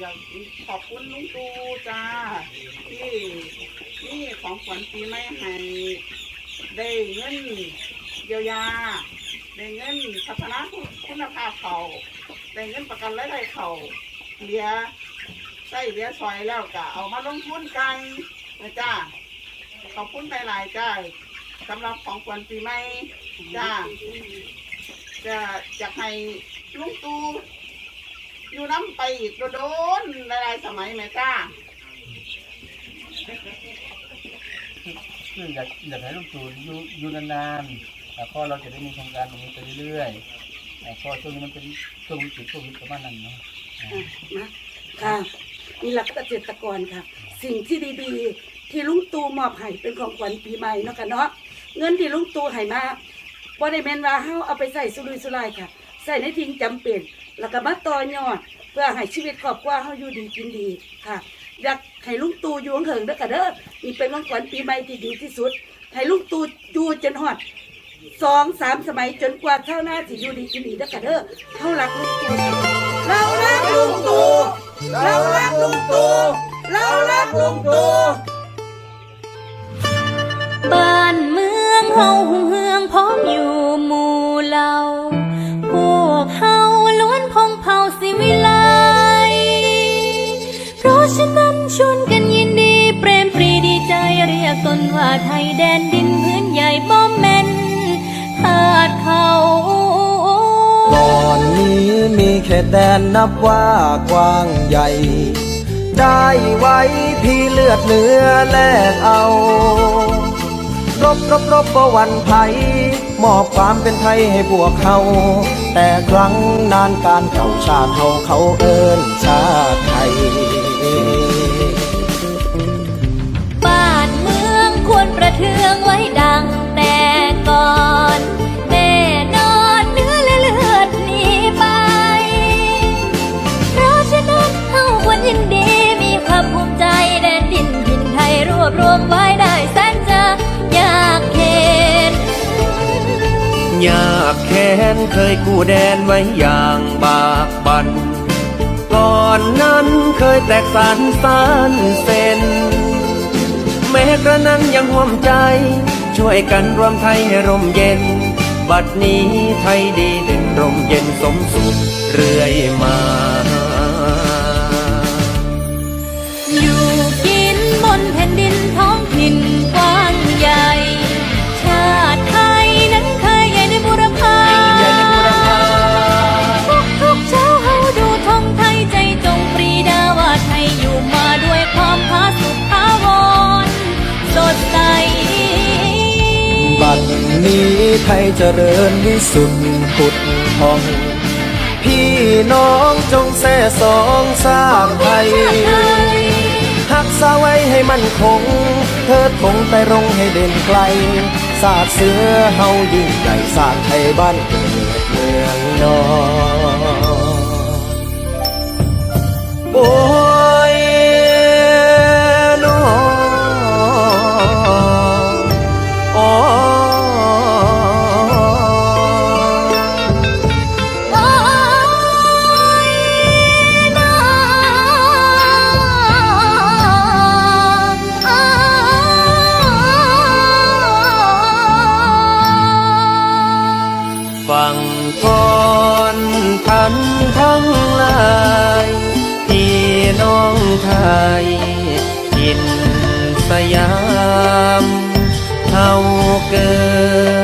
อยากขอบคุณลุงตูจ้าที่นี่ของขวัญปีใหม่ให้ได้เงินเยียวยาได้เงินพัฒนาคุณภาพเขาได้เงินประกันรายได้เขาเหลียใส่เหลียซอยแล้วก็เอามาลงทุนกันนะจ้าขอบคุณหลายๆจ้าสำหรับของขวัญปีใหม่จ้าจะอยากให้ลุงตู อยู่น้ำไปอีกโดนๆหลายๆสมัยแม่จ้าคืออยากอยากให้ลูกตู่อยู่อยู่นานๆแล้วก็เราจะได้มีโครงการตรงนี้ไปเรื่อยๆแล้วก็ช่วงนี้มันเป็นช่วงวิกฤตช่วงวิกฤตประมาณนั้นเนาะอ่านะค่ะนี่หลักเกษตรกรค่ะ สิ่งที่ดีๆ ที่ลุงตู่มอบให้เป็นของขวัญปีใหม่เนาะค่ะเนาะเงินที่ลุงตู่ให้มาบ่ได้แม่นว่าเฮาเอาไปใส่สุรุ่ยสุร่ายค่ะ ใส่ในทิ้งจำเป็น แล้วก็มาต่อยอด เพื่อให้ชีวิตครอบครัวเฮาอยู่ดีกินดีค่ะ อยากให้ลุงตู่อยู่เหิงเด้อค่ะเด้อนี่เป็นของขวัญปีใหม่ที่ดีที่สุด ให้ลุงตู่อยู่จนฮอดสองสามสมัยจนกว่าเท่าหน้าสิอยู่ดีกินดีเด้อค่ะเด้อเฮารักลุงตู่เรารักลุงตู่เรารักลุงตู่เรารักลุงตู่บ้านเมืองเฮาหุ่งเฮืองพร้อมอยู่หมู่เหล่า ไทยแดนดินพื้นใหญ่บ่แม่นทาดเขาก่อนนี้มีเขตแดนนับว่ากว้างใหญ่ ได้ไว้พี่เลือดเนื้อแลกเอารบรบรบบ่หวันไผมอบความเป็นไทยให้พวกเขา แต่ครั้งนานการเก่าชาติเฮาเขาเอิ้นชาติไทย ยากแค้นเคยกู้แดนไว้อย่างบากบันก่อนนั้นเคยแตกสานสานเส้นแม้กระนั้นยังห่วมใจ ช่วยกันรวมไทยให้ร่มเย็น บัดนี้ไทยดีเด่นร่มเย็นสมสุขเรื่อยมา ไทยเจริญวิสุทธิ์ผุดพอง พี่น้องจงแส่สองสร้างไทยหักษาไว้ให้มันคง เธอทงไปรงให้เด่นไกลสาดเสือเฮายิ่งใหญ่สาดไทยบ้านเกิดเมืองนอนโอ้ ฟังก่อนท่านทั้งหลายพี่น้องไทยกินสยามเฮาเกิด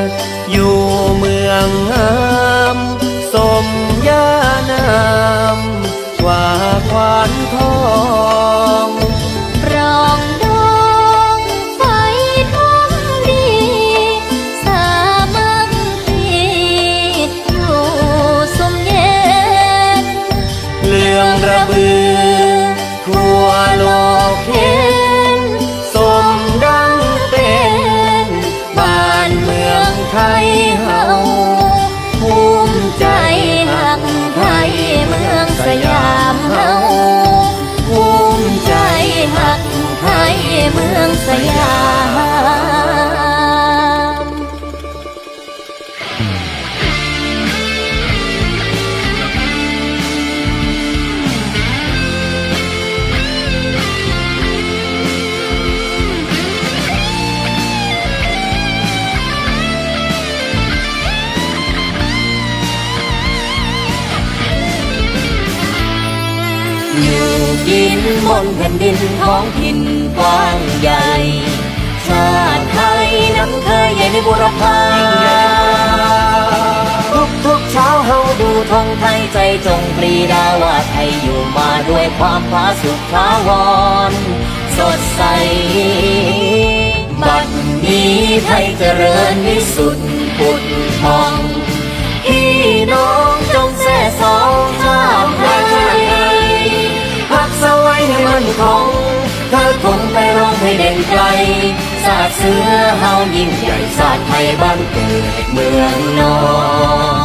แผ่นดินท้องถิ่นกว้างใหญ่ ชาติไทยนั้นเคยใหญ่ในบุรพาทุกทุกเช้าเฮาดูธงไทยใจจงปรีดาว่าไทยอยู่มาด้วยความผาสุกทาวร สดใส บัดนี้ไทยเจริญวิสุทธิ์ปุดทอง เด่นไกลสาดเสือเฮายิ่งใหญ่สาดไทยบ้านเกิดเมืองนอน